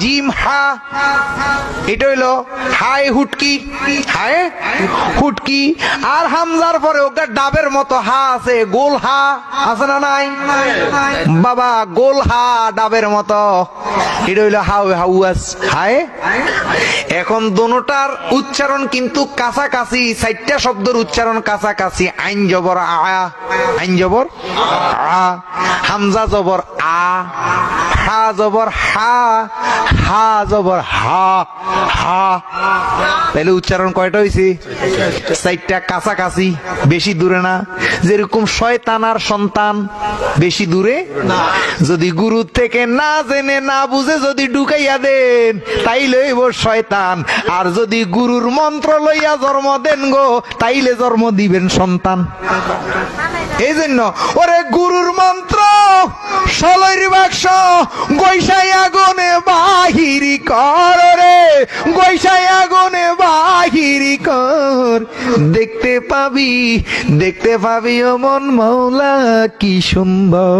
Gym হা। এটা হইল হায় হুটকি। হায়, হুটকি। আর হামজার পরে ওকে ডাবের মতো হা আছে, গোল হা। আছে না নাই? বাবা, গোল হা ডাবের মতো। এটা হইল হাউ হাউ হাউয়াস। হায়। এখন দোনোটার উচ্চারণ কিন্তু কাছাকাছি, চারটা শব্দের উচ্চারণ কাছাকাছি। আইন জবর আ, আইন জবর আ। হামজা জবর আ। হা জবর হা হা জবর হা হা। তাহলে উচ্চারণ কয়টা হয়েছে চারটা কাছাকাছি, বেশি দূরে না। যেরকম শয়তান আর সন্তান, বেশি দূরে না। যদি গুরু থেকে না জেনে, না বুঝে যদি ঢুকাইয়া দেন, তাই লইব শয়তান। আর যদি গুরুর মন্ত্র লইয়া জন্ম দেন গো, তাইলে জন্ম দিবেন সন্তান। এই জন্য ওরে গুরুর মন্ত্র বাক্স গৈসাই আগুনে বাহিরি কর রে। গৈসাই আগুনে বাহিরি কর। দেখতে পাবি দেখতে পাবি ও মন মৌলা কি সুন্দর।